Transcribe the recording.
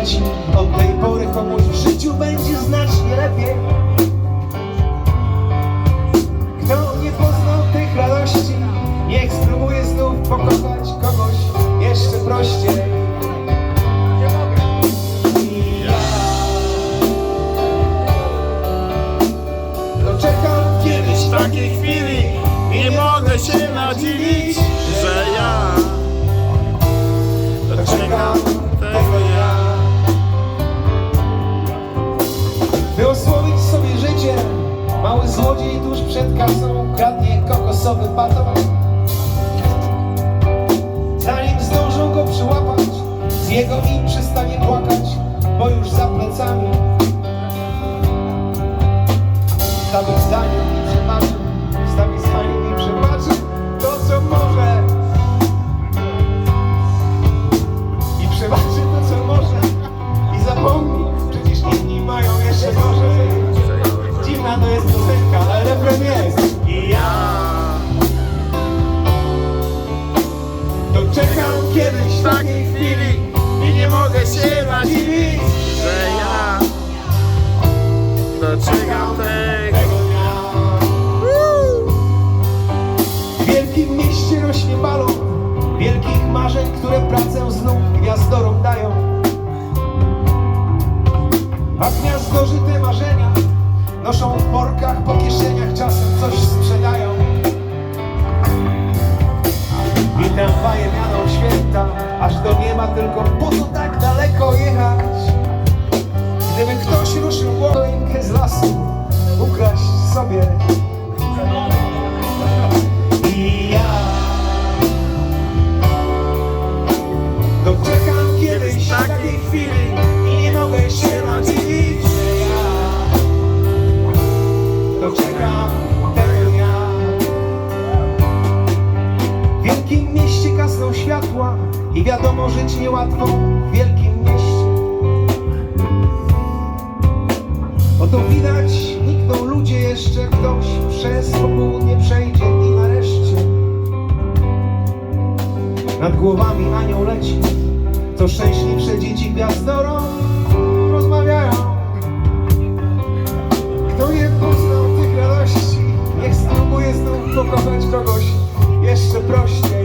Od tej pory komuś w życiu będzie znacznie lepiej. Kto nie poznał tych radości Niech spróbuje znów pokochać kogoś jeszcze prościej. Doczekam kiedyś takiej chwili nie mogę się nadziwić, złodziej tuż przed kasą Kradnie kokosowy baton Zanim zdążą go przyłapać Z jego im przestanie płakać Bo już za plecami marzeń, które pracę znów gwiazdorom dają. A gwiazdorzy te marzenia Noszą w workach, po kieszeniach Czasem coś sprzedają. I tramwaje mianą święta Aż do nieba tylko po to tak daleko jechać. Gdyby ktoś ruszył choinkę z lasu Ukraść sobie gasną światła I wiadomo żyć niełatwo w wielkim mieście. Oto widać, nikną ludzie jeszcze Ktoś przez popołudnie przejdzie i nareszcie Nad głowami anioł leci To szczęśliwsze dzieci gwiazdorom rozmawiają. Kto nie poznał tych radości Niech spróbuje znów pokochać kogoś jeszcze prościej